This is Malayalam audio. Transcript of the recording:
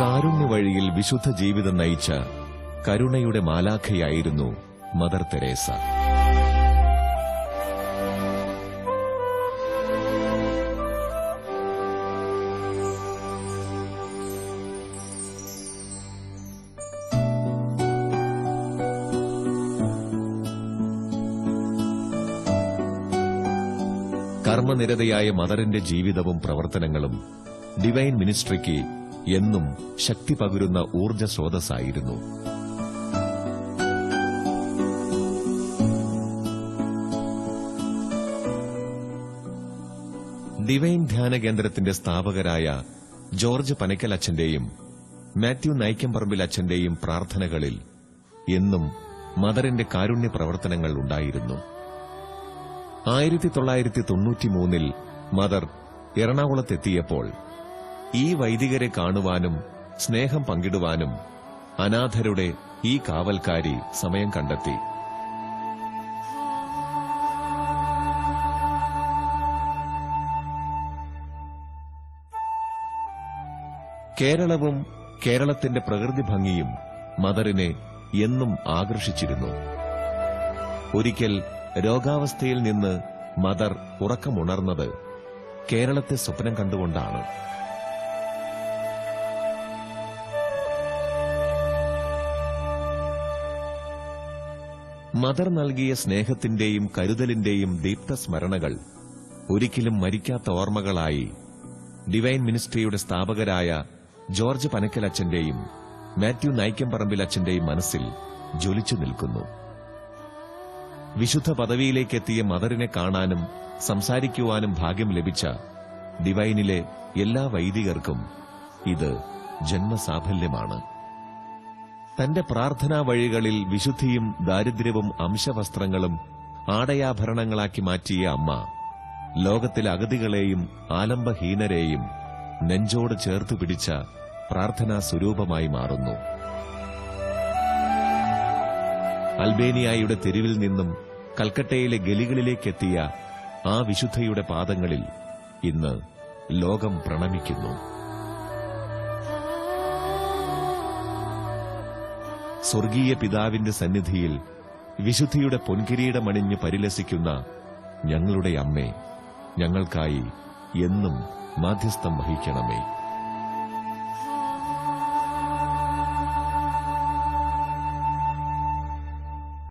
കാരുണ്യ വഴിയിൽ വിശുദ്ധ ജീവിതം നയിച്ച കരുണയുടെ മാലാഖയായിരുന്നു മദർ തെരേസ. കർമ്മനിരതയായ മദറിന്റെ ജീവിതവും പ്രവർത്തനങ്ങളും ഡിവൈൻ മിനിസ്ട്രിക്ക് എന്നും ശക്തി പകരുന്ന ഊർജ സ്രോതസ്സായിരുന്നു. ഡിവൈൻ ധ്യാന കേന്ദ്രത്തിന്റെ സ്ഥാപകരായ ജോർജ് പനക്കൽ അച്ഛന്റെയും മാത്യു നൈക്കംപറമ്പിൽ അച്ഛന്റെയും പ്രാർത്ഥനകളിൽ എന്നും മദറിന്റെ കാരുണ്യ പ്രവർത്തനങ്ങൾ ഉണ്ടായിരുന്നു. ആയിരത്തി തൊള്ളായിരത്തി തൊണ്ണൂറ്റിമൂന്നിൽ മദർ എറണാകുളത്തെത്തിയപ്പോൾ ഈ വൈദികരെ കാണുവാനും സ്നേഹം പങ്കിടുവാനും അനാഥരുടെ ഈ കാവൽക്കാരി സമയം കണ്ടെത്തി. കേരളവും കേരളത്തിന്റെ പ്രകൃതി ഭംഗിയും മദറിനെ എന്നും ആകർഷിച്ചിരുന്നു. ഒരിക്കൽ രോഗാവസ്ഥയിൽ നിന്ന് മദർ ഉറക്കമുണർന്നത് കേരളത്തെ സ്വപ്നം കണ്ടുകൊണ്ടാണ്. മദർ നൽകിയ സ്നേഹത്തിന്റെയും കരുതലിന്റെയും ദീപ്തസ്മരണകൾ ഒരിക്കലും മരിക്കാത്ത ഓർമ്മകളായി ഡിവൈൻ മിനിസ്ട്രിയുടെ സ്ഥാപകരായ ജോർജ് പനക്കൽ അച്ഛന്റെയും മാത്യു നൈക്കമ്പറമ്പിൽ അച്ഛന്റെയും മനസ്സിൽ ജ്വലിച്ചു നിൽക്കുന്നു. വിശുദ്ധ പദവിയിലേക്കെത്തിയ മദറിനെ കാണാനും സംസാരിക്കുവാനും ഭാഗ്യം ലഭിച്ച ഡിവൈനിലെ എല്ലാ വൈദികർക്കും ഇത് ജന്മസാഫല്യമാണ്. തന്റെ പ്രാർത്ഥനാ വഴികളിൽ വിശുദ്ധിയും ദാരിദ്ര്യവും അംശവസ്ത്രങ്ങളും ആടയാഭരണങ്ങളാക്കി മാറ്റിയ അമ്മ ലോകത്തിലെ അഗതികളെയും ആലംബഹീനരെയും നെഞ്ചോട് ചേർത്തു പിടിച്ച പ്രാർത്ഥനാ സ്വരൂപമായി മാറുന്നു. അൽബേനിയായുടെ തെരുവിൽ നിന്നും കൽക്കട്ടയിലെ ഗലികളിലേക്കെത്തിയ ആ വിശുദ്ധയുടെ പാദങ്ങളിൽ ഇന്ന് ലോകം പ്രണമിക്കുന്നു. സ്വർഗീയ പിതാവിന്റെ സന്നിധിയിൽ വിശുദ്ധിയുടെ പൊൻകിരീടമണിഞ്ഞ് പരിലസിക്കുന്ന ഞങ്ങളുടെ അമ്മേ ഞങ്ങൾക്കായി എന്നും മാധ്യസ്ഥം വഹിക്കണമേ.